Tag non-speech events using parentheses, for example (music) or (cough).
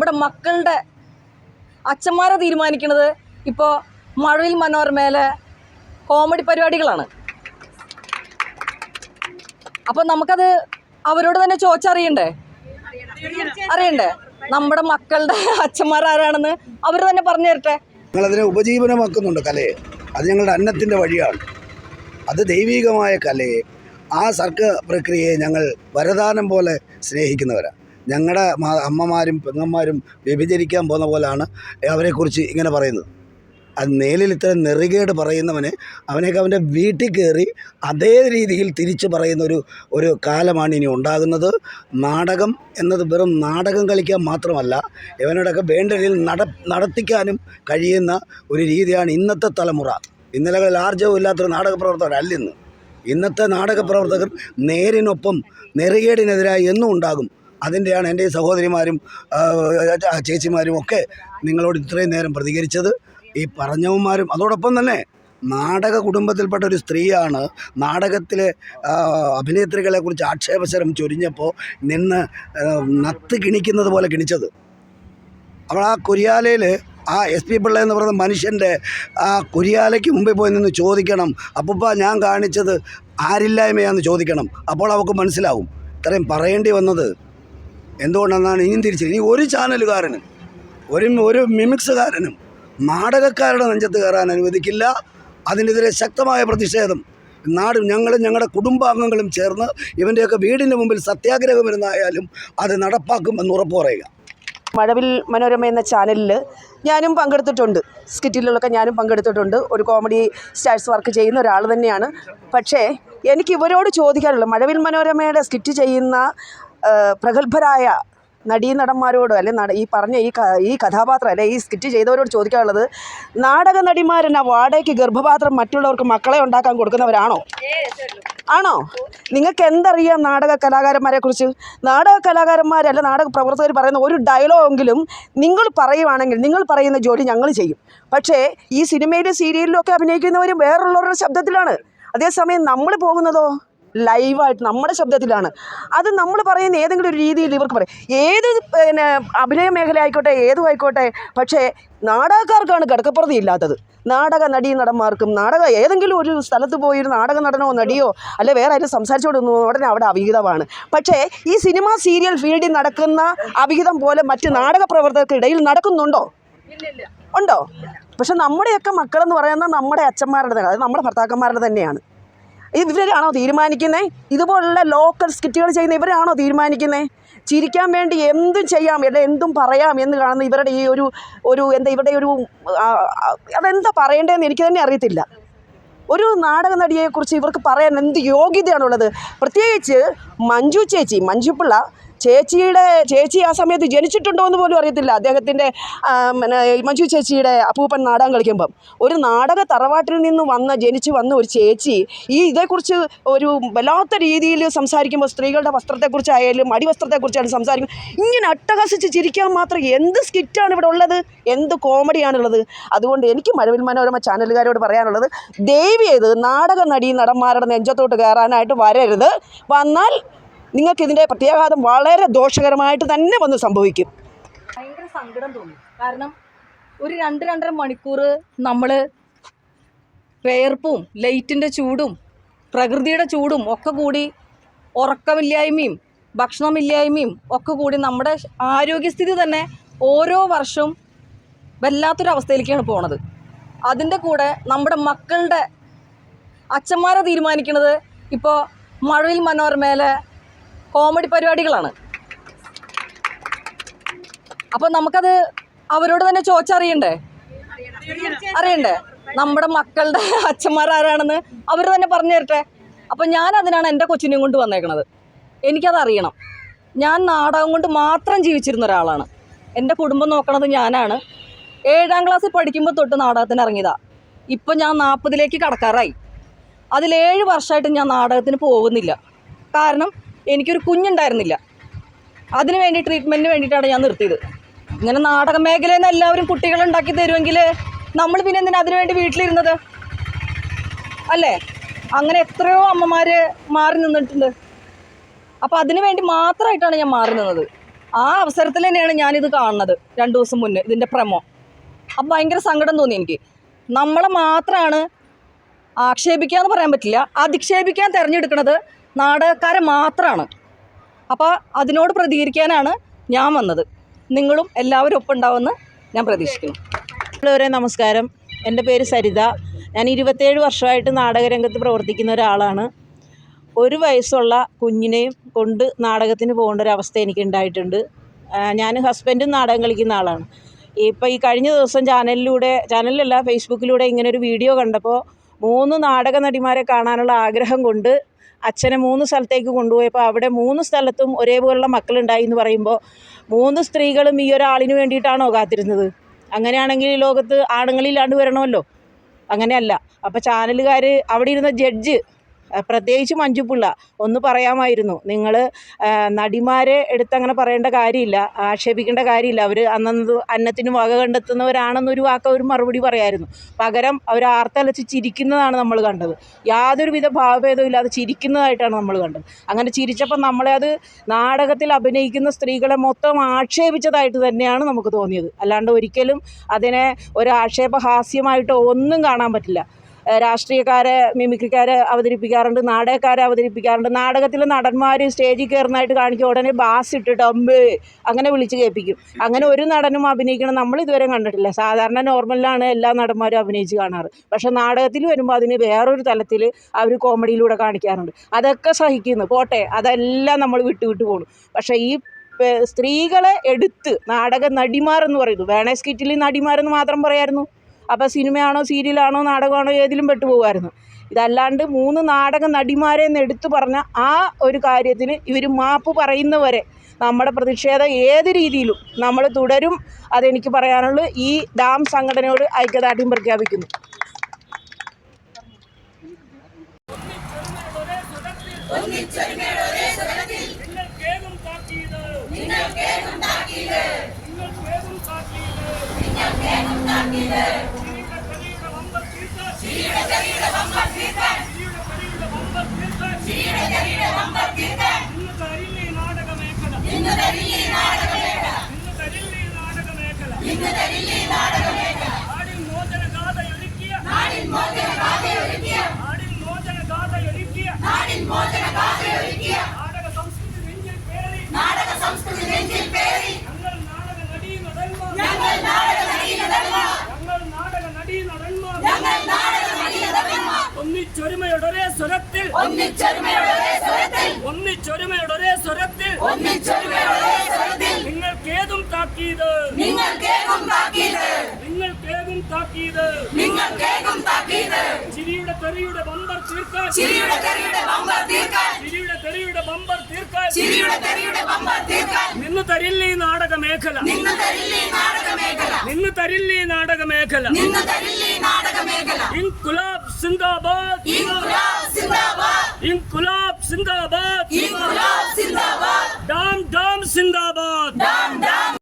നമ്മുടെ മക്കളുടെ അച്ഛന്മാരെ തീരുമാനിക്കുന്നത് ഇപ്പോൾ മഴവിൽ മനോരമയിലെ കോമഡി പരിപാടികളാണ്. അപ്പോൾ നമുക്കത് അവരോട് തന്നെ ചോദിച്ചറിയണ്ടേ അറിയണ്ടേ? നമ്മുടെ മക്കളുടെ അച്ഛന്മാർ ആരാണെന്ന് അവർ തന്നെ പറഞ്ഞു തരട്ടെ? ഞങ്ങളതിനെ ഉപജീവനമാക്കുന്നുണ്ട് കലയെ. അത് ഞങ്ങളുടെ അന്നത്തിന്റെ വഴിയാണ്. അത് ദൈവീകമായ കലയെ. ആ സർക്ക പ്രക്രിയയെ ഞങ്ങൾ വരദാനം പോലെ സ്നേഹിക്കുന്നവരാണ് ഞങ്ങളുടെ അമ്മമാരും പെങ്ങന്മാരും വ്യഭിചരിക്കാൻ പോകുന്ന പോലാണ് അവരെക്കുറിച്ച് ഇങ്ങനെ പറയുന്നത്. അത് മേലിൽ ഇത്ര നെറുകേട് പറയുന്നവന് അവനേക്ക് അവന്റെ വീട്ടിൽ കയറി അതേ രീതിയിൽ തിരിച്ചു പറയുന്ന ഒരു ഒരു കാലമാണ് ഇനി ഉണ്ടാകുന്നത്. നാടകം എന്നത് വെറും നാടകം കളിക്കാൻ മാത്രമല്ല ഇവനോടൊക്കെ വേണ്ട രീതിയിൽ നട നടത്തിക്കാനും കഴിയുന്ന ഒരു രീതിയാണ് ഇന്നത്തെ തലമുറ. ഇന്നലകളിൽ ആർജവും ഇല്ലാത്തൊരു നാടക പ്രവർത്തകരല്ല ഇന്ന് ഇന്നത്തെ നാടക പ്രവർത്തകർ നേരിനൊപ്പം നെറുകേടിനെതിരായി എന്നും ഉണ്ടാകും. അതിന്റെയാണ് എന്റെ ഈ സഹോദരിമാരും ചേച്ചിമാരും ഒക്കെ നിങ്ങളോട് ഇത്രയും നേരം പ്രതികരിച്ചത്. ഈ പറഞ്ഞവന്മാരും അതോടൊപ്പം തന്നെ നാടക കുടുംബത്തിൽപ്പെട്ട ഒരു സ്ത്രീയാണ് നാടകത്തിലെ അഭിനേത്രികളെക്കുറിച്ച് അഭിനേത്രികളെ കുറിച്ച് ആക്ഷേപശരം ചൊരിഞ്ഞപ്പോൾ നിന്ന് നത്ത് കിണിക്കുന്നത് പോലെ കിണിച്ചത്. അവൾ ആ കൊരിയാലയിൽ ആ എസ് പി പിള്ള എന്ന് പറയുന്ന മനുഷ്യന്റെ ആ കുരിയാലയ്ക്ക് മുമ്പിൽ പോയി നിന്ന് ചോദിക്കണം അപ്പൂപ്പ ഞാൻ കാണിച്ചത് ആരില്ലായ്മയാണെന്ന് ചോദിക്കണം. അപ്പോൾ അവൾക്ക് മനസ്സിലാവും. ഇത്രയും പറയേണ്ടി വന്നത് എന്തുകൊണ്ടെന്നാണ് ഇനിയും തിരിച്ച് ഇനി ഒരു ചാനലുകാരനും ഒരു ഒരു മിമിക്സുകാരനും നാടകക്കാരുടെ നെഞ്ചത്ത് കയറാൻ അനുവദിക്കില്ല. അതിനെതിരെ ശക്തമായ പ്രതിഷേധം. നാടും ഞങ്ങളും ഞങ്ങളുടെ കുടുംബാംഗങ്ങളും ചേർന്ന് ഇവന്റെയൊക്കെ വീടിന്റെ മുമ്പിൽ സത്യാഗ്രഹം ഇരുന്നായാലും അത് നടപ്പാക്കുമെന്ന് ഉറപ്പ് പറയുക. മഴവിൽ മനോരമ എന്ന ചാനലിൽ ഞാനും പങ്കെടുത്തിട്ടുണ്ട്. സ്കിറ്റിലൊക്കെ ഞാനും പങ്കെടുത്തിട്ടുണ്ട്. ഒരു കോമഡി സ്റ്റാർസ് വർക്ക് ചെയ്യുന്ന ഒരാൾ തന്നെയാണ്. പക്ഷേ എനിക്ക് ഇവരോട് ചോദിക്കാനുള്ളത് മഴവിൽ മനോരമയുടെ സ്കിറ്റ് ചെയ്യുന്ന പ്രഗത്ഭരായ നടീനടന്മാരോട് അല്ലെ നട ഈ പറഞ്ഞ ഈ ഈ കഥാപാത്രം അല്ലെ ഈ സ്കിറ്റ് ചെയ്തവരോട് ചോദിക്കാനുള്ളത് നാടക നടിമാരെന്ന വാടകയ്ക്ക് ഗർഭപാത്രം മറ്റുള്ളവർക്ക് മക്കളെ ഉണ്ടാക്കാൻ കൊടുക്കുന്നവരാണോ? ആണോ? നിങ്ങൾക്ക് എന്തറിയാം നാടക കലാകാരന്മാരെ കുറിച്ച്? നാടക കലാകാരന്മാർ അല്ല നാടക പ്രവർത്തകർ പറയുന്ന ഒരു ഡയലോഗെങ്കിലും നിങ്ങൾ പറയുവാണെങ്കിൽ നിങ്ങൾ പറയുന്ന ജോലി ഞങ്ങൾ ചെയ്യും. പക്ഷേ ഈ സിനിമയിലും സീരിയലിലും ഒക്കെ അഭിനയിക്കുന്നവരും വേറുള്ളവരുടെ ശബ്ദത്തിലാണ്. അതേസമയം നമ്മൾ പോകുന്നതോ? ലൈവായിട്ട് നമ്മുടെ ശബ്ദത്തിലാണ്. അത് നമ്മൾ പറയുന്ന ഏതെങ്കിലും ഒരു രീതിയിൽ ഇവർക്ക് പറയും. ഏത് പിന്നെ അഭിനയ മേഖല ആയിക്കോട്ടെ ഏതും ആയിക്കോട്ടെ പക്ഷേ നാടകക്കാർക്കാണ് കിടക്കപ്പുറതി ഇല്ലാത്തത്. നാടക നടീ നടന്മാർക്കും നാടക ഏതെങ്കിലും ഒരു സ്ഥലത്ത് പോയി ഒരു നാടക നടനോ നടിയോ അല്ലെ വേറെ ആരും സംസാരിച്ചുകൊണ്ടു ഉടനെ അവിടെ അവിഹിതമാണ്. പക്ഷേ ഈ സിനിമ സീരിയൽ ഫീൽഡിൽ നടക്കുന്ന അവിഹിതം പോലെ മറ്റ് നാടക പ്രവർത്തകർക്കിടയിൽ നടക്കുന്നുണ്ടോ? ഉണ്ടോ? പക്ഷെ നമ്മുടെയൊക്കെ മക്കളെന്ന് പറയുന്നത് നമ്മുടെ അച്ഛന്മാരുടെ തന്നെ അത് നമ്മുടെ ഭർത്താക്കന്മാരുടെ തന്നെയാണ്. ഇവരാണോ തീരുമാനിക്കുന്നത് ഇതുപോലുള്ള ലോക്കൽ സ്കിറ്റുകൾ ചെയ്യുന്ന ഇവരാണോ തീരുമാനിക്കുന്നത് ചിരിക്കാൻ വേണ്ടി എന്തും ചെയ്യാം അല്ലെ എന്തും പറയാം എന്ന് കാണുന്ന ഇവരുടെ ഈ ഒരു ഒരു എന്താ ഇവരുടെ ഒരു അതെന്താ പറയേണ്ടതെന്ന് എനിക്ക് തന്നെ അറിയത്തില്ല. ഒരു നാടക നടിയെക്കുറിച്ച് ഇവർക്ക് പറയാൻ എന്ത് യോഗ്യതയാണുള്ളത്? പ്രത്യേകിച്ച് മഞ്ജു ചേച്ചി മഞ്ജുപിള്ള ചേച്ചിയുടെ ചേച്ചി ആ സമയത്ത് ജനിച്ചിട്ടുണ്ടോ എന്ന് പോലും അറിയത്തില്ല. അദ്ദേഹത്തിന്റെ മഞ്ജു ചേച്ചിയുടെ അപ്പൂപ്പൻ നാടകം കളിക്കുമ്പം. ഒരു നാടക തറവാട്ടിൽ നിന്ന് വന്ന ജനിച്ച് വന്ന ഒരു ചേച്ചി ഈ ഇതേക്കുറിച്ച് ഒരു വല്ലാത്ത രീതിയിൽ സംസാരിക്കുമ്പോൾ സ്ത്രീകളുടെ വസ്ത്രത്തെക്കുറിച്ചായാലും അടിവസ്ത്രത്തെക്കുറിച്ചായാലും സംസാരിക്കും ഇങ്ങനെ അട്ടഹസിച്ച് ചിരിക്കാൻ മാത്രം എന്ത് സ്കിറ്റാണ് ഇവിടെ ഉള്ളത്? എന്ത് കോമഡിയാണുള്ളത്? അതുകൊണ്ട് എനിക്ക് മഴവിൽ മനോരമ ചാനലുകാരോട് പറയാനുള്ളത് ദയവ് ചെയ്ത് നാടക നടീ നടന്മാരുടെ നെഞ്ചത്തോട്ട് കയറാനായിട്ട് വരരുത്. വന്നാൽ നിങ്ങൾക്ക് ഇതിന്റെ പ്രത്യാഘാതം വളരെ ദോഷകരമായിട്ട് തന്നെ വന്ന് സംഭവിക്കും. ഭയങ്കര സങ്കടം തോന്നി. കാരണം ഒരു രണ്ട് രണ്ടര മണിക്കൂർ നമ്മൾ വേർപ്പും ലൈറ്റിന്റെ ചൂടും പ്രകൃതിയുടെ ചൂടും ഒക്കെ കൂടി ഉറക്കമില്ലായ്മയും ഭക്ഷണമില്ലായ്മയും ഒക്കെ കൂടി നമ്മുടെ ആരോഗ്യസ്ഥിതി തന്നെ ഓരോ വർഷവും വല്ലാത്തൊരവസ്ഥയിലേക്കാണ് പോണത്. അതിന്റെ കൂടെ നമ്മുടെ മക്കളുടെ അച്ഛന്മാരെ തീരുമാനിക്കുന്നത് ഇപ്പോൾ മഴവിൽ മനോരമയിലെ കോമഡി പരിപാടികളാണ്. അപ്പോൾ നമുക്കത് അവരോട് തന്നെ ചോദിച്ചറിയണ്ടേ അറിയണ്ടേ? നമ്മുടെ മക്കളുടെ (laughs) അച്ഛന്മാർ ആരാണെന്ന് അവർ തന്നെ പറഞ്ഞു തരട്ടെ? അപ്പം ഞാൻ അതിനാണ് എന്റെ കൊച്ചിനെയും കൊണ്ട് വന്നേക്കണത്. എനിക്കത് അറിയണം. ഞാൻ നാടകം കൊണ്ട് മാത്രം ജീവിച്ചിരുന്ന ഒരാളാണ്. എന്റെ കുടുംബം നോക്കണത് ഞാനാണ്. ഏഴാം ക്ലാസ്സിൽ പഠിക്കുമ്പോൾ തൊട്ട് നാടകത്തിന് ഇറങ്ങിയതാ. ഇപ്പം ഞാൻ നാൽപ്പതിലേക്ക് കടക്കാറായി. അതിലേഴ് വർഷമായിട്ട് ഞാൻ നാടകത്തിന് പോകുന്നില്ല. കാരണം എനിക്കൊരു കുഞ്ഞുണ്ടായിരുന്നില്ല. അതിന് വേണ്ടി ട്രീറ്റ്മെന്റിന് വേണ്ടിയിട്ടാണ് ഞാൻ നിർത്തിയത്. ഇങ്ങനെ നാടക മേഖലയിൽ നിന്ന് എല്ലാവരും കുട്ടികളെ ഉണ്ടാക്കി തരുമെങ്കിൽ നമ്മൾ പിന്നെ എന്തിനാ അതിനുവേണ്ടി വീട്ടിലിരുന്നത്? അല്ലേ? അങ്ങനെ എത്രയോ അമ്മമാർ മാറി നിന്നിട്ടുണ്ട്. അപ്പോൾ അതിന് വേണ്ടി മാത്രമായിട്ടാണ് ഞാൻ മാറി നിന്നത്. ആ അവസരത്തിൽ തന്നെയാണ് ഞാനിത് കാണുന്നത് രണ്ട് ദിവസം മുന്നേ ഇതിന്റെ പ്രമോ. അപ്പം ഭയങ്കര സങ്കടം തോന്നി എനിക്ക്. നമ്മളെ മാത്രമാണ് ആക്ഷേപിക്കുക എന്ന് പറയാൻ പറ്റില്ല. അധിക്ഷേപിക്കാൻ തിരഞ്ഞെടുക്കുന്നത് നാടകക്കാരെ മാത്രമാണ് അപ്പോൾ അതിനോട് പ്രതികരിക്കാനാണ് ഞാൻ വന്നത്. നിങ്ങളും എല്ലാവരും ഒപ്പം ഉണ്ടാവുമെന്ന് ഞാൻ പ്രതീക്ഷിക്കുന്നു. ഉള്ളവരെ നമസ്കാരം. എന്റെ പേര് സരിത. ഞാൻ ഇരുപത്തേഴ് വർഷമായിട്ട് നാടകരംഗത്ത് പ്രവർത്തിക്കുന്ന ഒരാളാണ്. ഒരു വയസ്സുള്ള കുഞ്ഞിനെയും കൊണ്ട് നാടകത്തിന് പോകേണ്ട ഒരു അവസ്ഥ എനിക്ക് ഉണ്ടായിട്ടുണ്ട് ഞാൻ ഹസ്ബൻഡും നാടകം കളിക്കുന്ന ആളാണ്. ഇപ്പോൾ ഈ കഴിഞ്ഞ ദിവസം ചാനലിലൂടെ ചാനലിലല്ല ഫേസ്ബുക്കിലൂടെ ഇങ്ങനെ ഒരു വീഡിയോ കണ്ടപ്പോൾ മൂന്ന് നാടക നടിമാരെ കാണാനുള്ള ആഗ്രഹം കൊണ്ട് അച്ഛനെ മൂന്ന് സ്ഥലത്തേക്ക് കൊണ്ടുപോയപ്പോൾ അവിടെ മൂന്ന് സ്ഥലത്തും ഒരേപോലുള്ള മക്കളുണ്ടായി എന്ന് പറയുമ്പോൾ മൂന്ന് സ്ത്രീകളും ഈ ഒരാളിന് വേണ്ടിയിട്ടാണോ കാത്തിരുന്നത്? അങ്ങനെയാണെങ്കിൽ ലോകത്ത് ആണുങ്ങളില്ലാണ്ട് വരണമല്ലോ. അങ്ങനെയല്ല. അപ്പോൾ ചാനലുകാർ അവിടെ ഇരുന്ന ജഡ്ജ് പ്രത്യേകിച്ച് മഞ്ജുപിള്ള ഒന്ന് പറയാമായിരുന്നു. നിങ്ങൾ നടിമാരെ എടുത്ത് അങ്ങനെ പറയേണ്ട കാര്യമില്ല ആക്ഷേപിക്കേണ്ട കാര്യമില്ല. അവർ അന്നത് അന്നത്തിന് വക കണ്ടെത്തുന്നവരാണെന്നൊരു വാക്ക് അവർ മറുപടി പറയായിരുന്നു. പകരം അവർ ആർത്തലച്ച് ചിരിക്കുന്നതാണ് നമ്മൾ കണ്ടത്. യാതൊരുവിധ ഭാവഭേദവും ഇല്ലാതെ ചിരിക്കുന്നതായിട്ടാണ് നമ്മൾ കണ്ടത്. അങ്ങനെ ചിരിച്ചപ്പോൾ നമ്മളെ അത് നാടകത്തിൽ അഭിനയിക്കുന്ന സ്ത്രീകളെ മൊത്തം ആക്ഷേപിച്ചതായിട്ട് തന്നെയാണ് നമുക്ക് തോന്നിയത്. അല്ലാണ്ട് ഒരിക്കലും അതിനെ ഒരു ആക്ഷേപഹാസ്യമായിട്ടോ ഒന്നും കാണാൻ പറ്റില്ല. രാഷ്ട്രീയക്കാരെ മിമിക്രിക്കാരെ അവതരിപ്പിക്കാറുണ്ട് നാടകക്കാരെ അവതരിപ്പിക്കാറുണ്ട്. നാടകത്തിലെ നടന്മാർ സ്റ്റേജിൽ കയറുന്നതായിട്ട് കാണിക്കുക ഉടനെ ബാസ് ഇട്ടിട്ട് അമ്പ് അങ്ങനെ വിളിച്ച് കേൾപ്പിക്കും. അങ്ങനെ ഒരു നടനും അഭിനയിക്കണം നമ്മൾ ഇതുവരെ കണ്ടിട്ടില്ല. സാധാരണ നോർമലിലാണ് എല്ലാ നടന്മാരും അഭിനയിച്ച് കാണാറ്. പക്ഷേ നാടകത്തിൽ വരുമ്പോൾ അതിന് വേറൊരു തലത്തിൽ അവർ കോമഡിയിലൂടെ കാണിക്കാറുണ്ട്. അതൊക്കെ സഹിക്കുന്നു. പോട്ടെ അതെല്ലാം നമ്മൾ വിട്ടു വിട്ടു പോകണം പക്ഷേ ഈ സ്ത്രീകളെ എടുത്ത് നാടക നടിമാരെന്ന് പറയുന്നു. വേണേ സ്കിറ്റിൽ നടിമാരെന്ന് മാത്രം പറയായിരുന്നു. അപ്പോൾ സിനിമയാണോ സീരിയലാണോ നാടകമാണോ ഏതിലും പെട്ടുപോകുമായിരുന്നു. ഇതല്ലാണ്ട് മൂന്ന് നാടക നടിമാരെ എന്ന് എടുത്തു പറഞ്ഞ ആ ഒരു കാര്യത്തിന് ഇവർ മാപ്പ് പറയുന്നവരെ നമ്മുടെ പ്രതിഷേധം ഏത് രീതിയിലും നമ്മൾ തുടരും അതെനിക്ക് പറയാനുള്ളൂ. ഈ ഡാം സംഘടനയോട് ഐക്യദാർഢ്യം പ്രഖ്യാപിക്കുന്നു. നിങ്ങൾക്കേകും താക്കീത് നിങ്ങൾക്കേകും താക്കീത് ചിരിയുടെ കരിയുടെ വമ്പർ തീർക്കാൻ ചിരിയുടെ കരിയുടെ വമ്പർ തീർക്കാൻ ഇന്ന് തരില്ല ഈ നാടക മേഖല ഇന്ന് തരില്ല ഈ നാടക മേഖല ഇന്ന് തരില്ല ഈ നാടക മേഖല നാടിൻ മോചന ഗാഥ ഒരുക്കിയ നാടിൻ മോചന ഗാഥ ഒരുക്കിയ നാടിൻ മോചന ഗാഥ ഒരുക്കിയ നാടിൻ മോചന ഗാഥ ഒരുക്കിയ നാടക സംസ്കൃതി നെഞ്ചിൽ പേറി നാടക സംസ്കൃതി നെഞ്ചിൽ പേറി ഞങ്ങൾ നാടക നടീ നടന്മാർ ഞങ്ങൾ നാടക നടീ നടന്മാർ ഞങ്ങൾ നാടക നടീ നടന്മാർ ഞങ്ങൾ നാടക നടീ നടന്മാർ ഒന്നിച്ചൊരുമയുടെ ഒരേ സ്വരത്തിൽ ഒന്നിച്ചൊരുമയുടെ ഒരേ സ്വരത്തിൽ ഒന്നിച്ചൊരുമയുടെ ഒരേ സ്വരത്തിൽ ഒന്നിച്ചൊരുമയുടെ ഒരേ സ്വരത്തിൽ നിങ്ങൾക്കേതും താക്കീത് നിങ്ങൾക്കേകും താക്കീത് താക്കീത്. നിങ്ങൾ കേൾക്കും താക്കീത്. ചിരിയുടെ തെറിയുടെ ബമ്പർ തീർക്കാൻ. ചിരിയുടെ തെറിയുടെ ബമ്പർ തീർക്കാൻ. ചിരിയുടെ തെറിയുടെ ബമ്പർ തീർക്കാൻ. ചിരിയുടെ തെറിയുടെ ബമ്പർ തീർക്കാൻ. നിന്ന് തരില്ല ഈ നാടക മേഖല. നിന്ന് തരില്ല ഈ നാടക മേഖല. നിന്ന് തരില്ല ഈ നാടക മേഖല. നിന്ന് തരില്ല ഈ നാടക മേഖല. ഇൻകുലാബ് സിന്ദാബാദ്. ഇൻകുലാബ് സിന്ദാബാദ്. ഇൻകുലാബ് സിന്ദാബാദ്. ഇൻകുലാബ് സിന്ദാബാദ്. ഡാം